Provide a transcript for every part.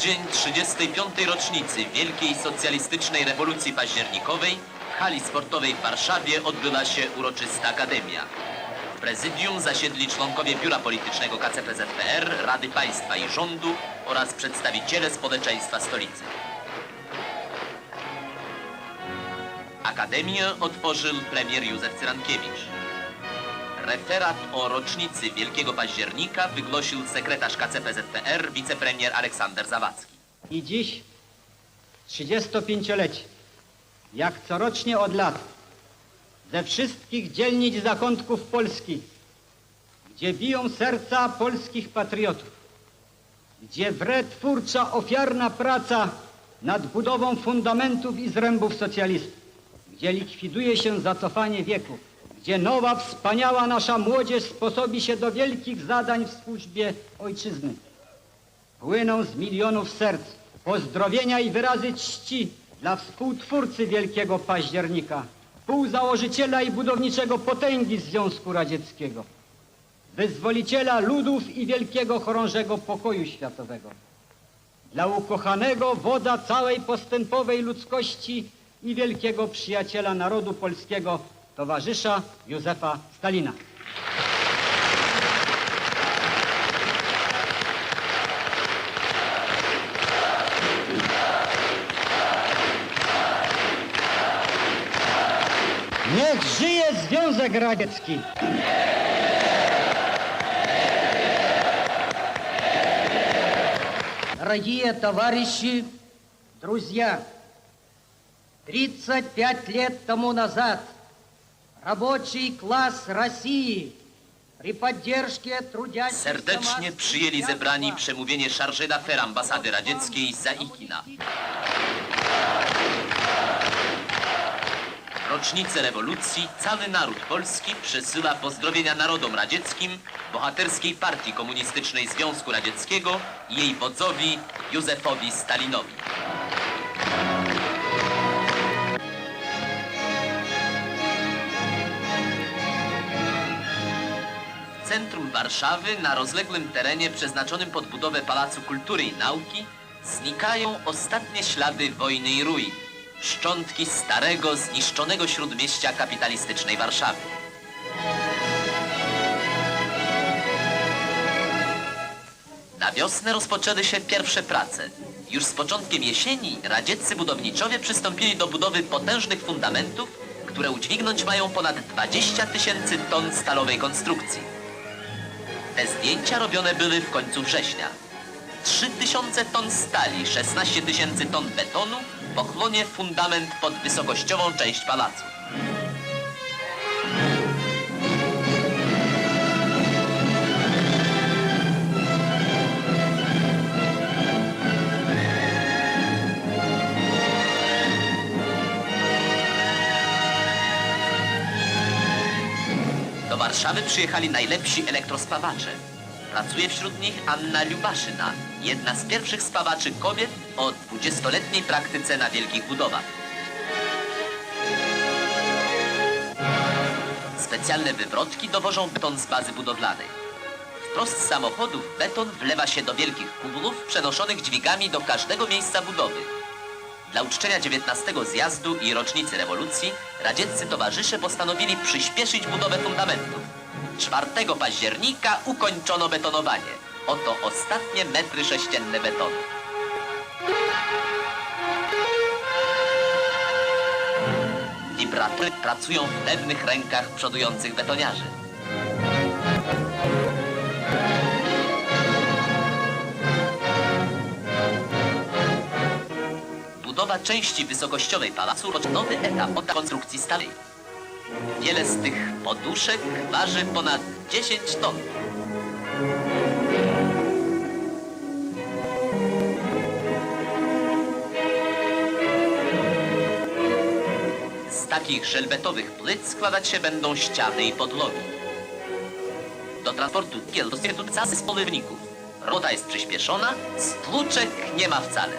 Przeddzień 35. rocznicy Wielkiej Socjalistycznej Rewolucji Październikowej w hali sportowej w Warszawie odbyła się uroczysta akademia. Prezydium zasiedli członkowie Biura Politycznego KCPZPR, Rady Państwa i Rządu oraz przedstawiciele społeczeństwa stolicy. Akademię otworzył premier Józef Cyrankiewicz. Referat o rocznicy Wielkiego Października wygłosił sekretarz KCPZPR wicepremier Aleksander Zawadzki. I dziś 35-lecie, jak corocznie od lat, ze wszystkich dzielnic zakątków Polski, gdzie biją serca polskich patriotów, gdzie wre twórcza, ofiarna praca nad budową fundamentów i zrębów socjalizmu, gdzie likwiduje się zacofanie wieków, gdzie nowa, wspaniała nasza młodzież sposobi się do wielkich zadań w służbie ojczyzny. Płyną z milionów serc pozdrowienia i wyrazy czci dla współtwórcy Wielkiego Października, współzałożyciela i budowniczego potęgi Związku Radzieckiego, wyzwoliciela ludów i wielkiego chorążego pokoju światowego, dla ukochanego wodza całej postępowej ludzkości i wielkiego przyjaciela narodu polskiego, towarzysza Józefa Stalina. Radziecki! Дорогие товарищи, друзья, 35 лет тому назад рабочий класс России при поддержке трудящихся Serdecznie масс przyjęli zebrani крестьянства przemówienie Chargé d'Affaires ambasady radzieckiej Zaikina. Rocznicę rewolucji cały naród polski przesyła pozdrowienia narodom radzieckim, bohaterskiej partii komunistycznej Związku Radzieckiego i jej wodzowi Józefowi Stalinowi. W centrum Warszawy, na rozległym terenie przeznaczonym pod budowę Pałacu Kultury i Nauki, znikają ostatnie ślady wojny i ruin. Szczątki starego, zniszczonego śródmieścia kapitalistycznej Warszawy. Na wiosnę rozpoczęły się pierwsze prace. Już z początkiem jesieni radzieccy budowniczowie przystąpili do budowy potężnych fundamentów, które udźwignąć mają ponad 20 tysięcy ton stalowej konstrukcji. Te zdjęcia robione były w końcu września. 3000 ton stali, 16 tysięcy ton betonu pochłonie fundament pod wysokościową część pałacu. Do Warszawy przyjechali najlepsi elektrospawacze. Pracuje wśród nich Anna Lubaszyna, jedna z pierwszych spawaczy kobiet o 20-letniej praktyce na wielkich budowach. Specjalne wywrotki dowożą beton z bazy budowlanej. Wprost z samochodów beton wlewa się do wielkich kublów przenoszonych dźwigami do każdego miejsca budowy. Dla uczczenia 19 zjazdu i rocznicy rewolucji radzieccy towarzysze postanowili przyspieszyć budowę fundamentów. 4 października ukończono betonowanie. Oto ostatnie metry sześcienne betonu. Wibratory pracują w pewnych rękach przodujących betoniarzy. Budowa części wysokościowej pałacu to nowy etap od konstrukcji stali. Wiele z tych poduszek waży ponad 10 ton. Z takich żelbetowych płyt składać się będą ściany i podłogi. Do transportu kiel Zespoły Wyników. Robota jest przyspieszona, stłuczek nie ma wcale.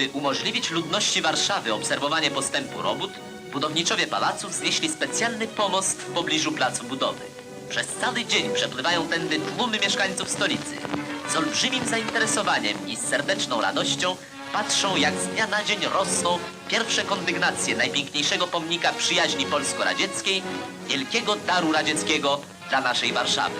By umożliwić ludności Warszawy obserwowanie postępu robót, budowniczowie pałacu wznieśli specjalny pomost w pobliżu placu budowy. Przez cały dzień przepływają tędy tłumy mieszkańców stolicy. Z olbrzymim zainteresowaniem i serdeczną radością patrzą, jak z dnia na dzień rosną pierwsze kondygnacje najpiękniejszego pomnika przyjaźni polsko-radzieckiej, wielkiego daru radzieckiego dla naszej Warszawy.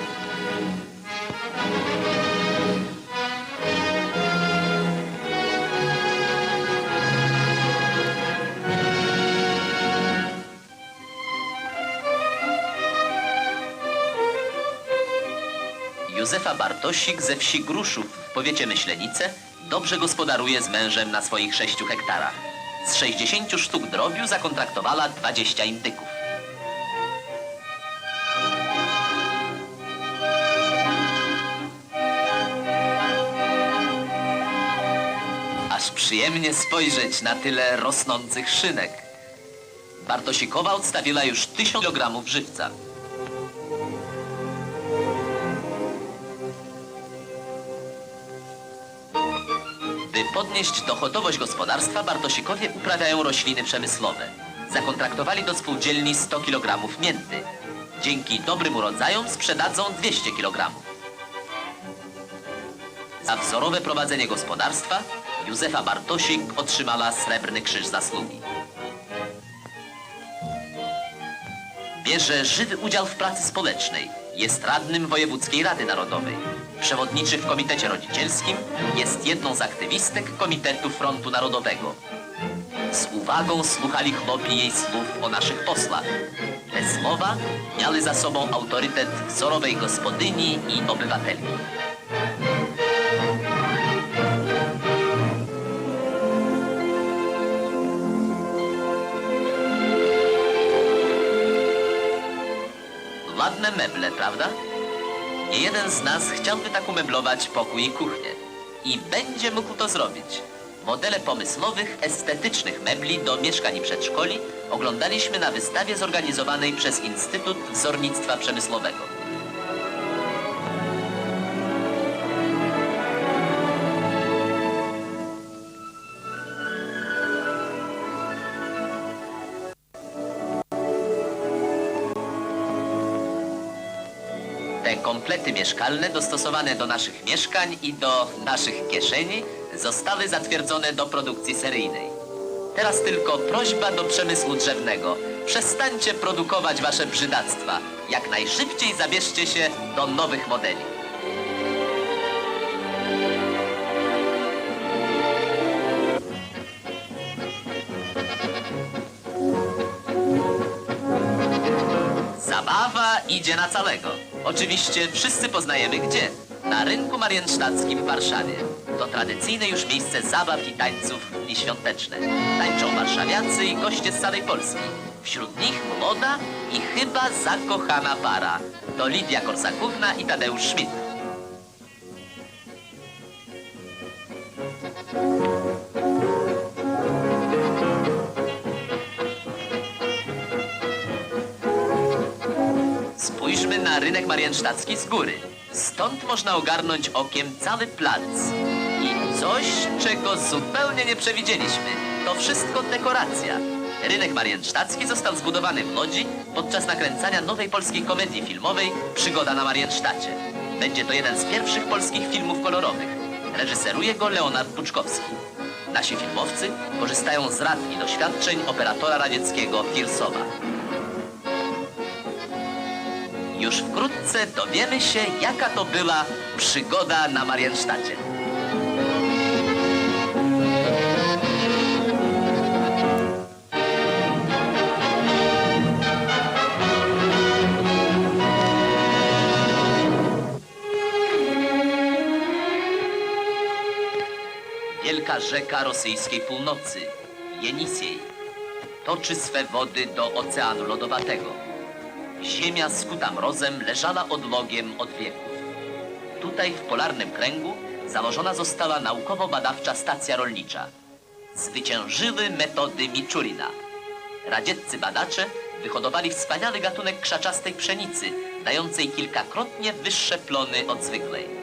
Józefa Bartosik ze wsi Gruszów w powiecie Myślenice dobrze gospodaruje z mężem na swoich sześciu hektarach. Z 60 sztuk drobiu zakontraktowała 20 indyków. Aż przyjemnie spojrzeć na tyle rosnących szynek. Bartosikowa odstawiła już 1000 kg żywca. Podnieść dochodowość gospodarstwa, Bartosikowie uprawiają rośliny przemysłowe. Zakontraktowali do spółdzielni 100 kg mięty. Dzięki dobrym urodzajom sprzedadzą 200 kg. Za wzorowe prowadzenie gospodarstwa Józefa Bartosik otrzymała Srebrny Krzyż Zasługi. Bierze żywy udział w pracy społecznej. Jest radnym Wojewódzkiej Rady Narodowej. Przewodniczy w Komitecie Rodzicielskim. Jest jedną z aktywistek Komitetu Frontu Narodowego. Z uwagą słuchali chłopi jej słów o naszych posłach. Te słowa miały za sobą autorytet wzorowej gospodyni i obywatelki. Ładne meble, prawda? Jeden z nas chciałby tak umeblować pokój i kuchnię. I będzie mógł to zrobić. Modele pomysłowych, estetycznych mebli do mieszkań i przedszkoli oglądaliśmy na wystawie zorganizowanej przez Instytut Wzornictwa Przemysłowego. Te komplety mieszkalne dostosowane do naszych mieszkań i do naszych kieszeni zostały zatwierdzone do produkcji seryjnej. Teraz tylko prośba do przemysłu drzewnego. Przestańcie produkować wasze brzydactwa. Jak najszybciej zabierzcie się do nowych modeli. Zabawa idzie na całego. Oczywiście wszyscy poznajemy gdzie. Na rynku mariensztackim w Warszawie. To tradycyjne już miejsce zabaw i tańców dni świąteczne. Tańczą warszawiacy i goście z całej Polski. Wśród nich młoda i chyba zakochana para. To Lidia Korsakówna i Tadeusz Schmidt. Rynek mariensztacki z góry. Stąd można ogarnąć okiem cały plac. I coś, czego zupełnie nie przewidzieliśmy. To wszystko dekoracja. Rynek mariensztacki został zbudowany w Łodzi podczas nakręcania nowej polskiej komedii filmowej Przygoda na Mariensztacie. Będzie to jeden z pierwszych polskich filmów kolorowych. Reżyseruje go Leonard Puczkowski. Nasi filmowcy korzystają z rad i doświadczeń operatora radzieckiego Firsowa. Już wkrótce dowiemy się, jaka to była przygoda na Mariensztacie. Wielka rzeka rosyjskiej północy, Jenisiej, toczy swe wody do Oceanu Lodowatego. Ziemia skuta mrozem leżała odlogiem od wieków. Tutaj w polarnym kręgu założona została naukowo-badawcza stacja rolnicza. zwyciężyły metody Miczurina. Radzieccy badacze wyhodowali wspaniały gatunek krzaczastej pszenicy, dającej kilkakrotnie wyższe plony od zwykłej.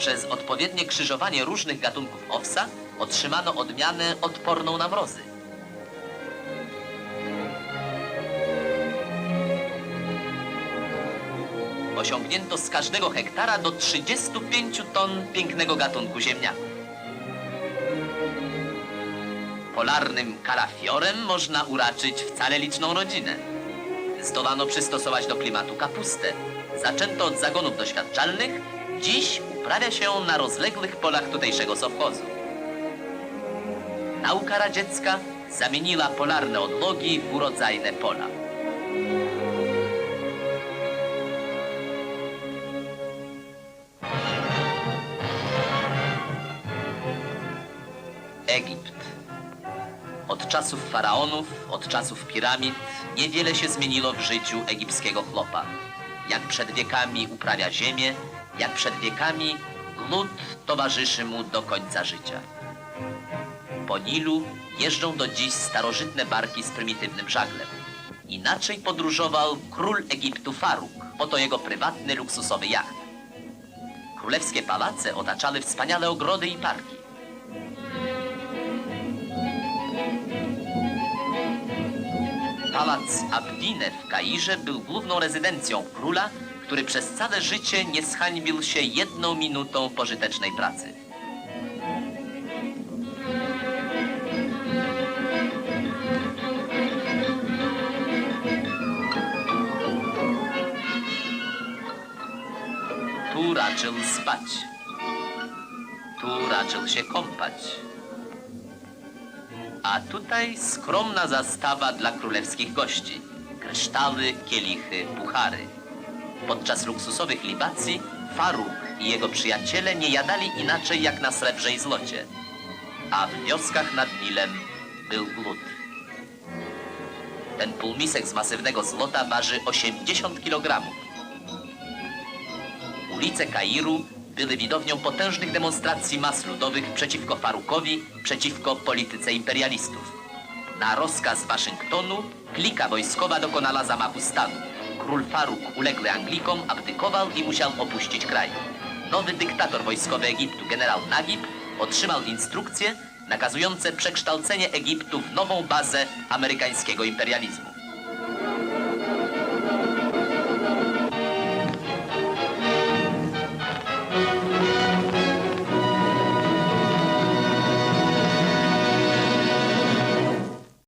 Przez odpowiednie krzyżowanie różnych gatunków owsa otrzymano odmianę odporną na mrozy. Osiągnięto z każdego hektara do 35 ton pięknego gatunku ziemniaków. Polarnym kalafiorem można uraczyć wcale liczną rodzinę. Zdołano przystosować do klimatu kapustę. Zaczęto od zagonów doświadczalnych, dziś uprawia się na rozległych polach tutejszego sowchozu. Nauka radziecka zamieniła polarne odlogi w urodzajne pola. Egipt. Od czasów faraonów, od czasów piramid niewiele się zmieniło w życiu egipskiego chłopa. Jak przed wiekami uprawia ziemię, jak przed wiekami lud towarzyszy mu do końca życia. Po Nilu jeżdżą do dziś starożytne barki z prymitywnym żaglem. Inaczej podróżował król Egiptu Faruk, oto jego prywatny, luksusowy jacht. Królewskie pałace otaczały wspaniale ogrody i parki. Pałac Abdine w Kairze był główną rezydencją króla, który przez całe życie nie zhańbił się jedną minutą pożytecznej pracy. Tu raczył spać. Tu raczył się kąpać. A tutaj skromna zastawa dla królewskich gości. Kryształy, kielichy, puchary. Podczas luksusowych libacji Faruk i jego przyjaciele nie jadali inaczej jak na srebrze i zlocie. A w wioskach nad Nilem był głód. Ten półmisek z masywnego złota waży 80 kg. Ulice Kairu były widownią potężnych demonstracji mas ludowych przeciwko Farukowi, przeciwko polityce imperialistów. Na rozkaz Waszyngtonu klika wojskowa dokonała zamachu stanu. Król Faruk, uległy Anglikom, abdykował i musiał opuścić kraj. Nowy dyktator wojskowy Egiptu, generał Nagib, otrzymał instrukcje nakazujące przekształcenie Egiptu w nową bazę amerykańskiego imperializmu.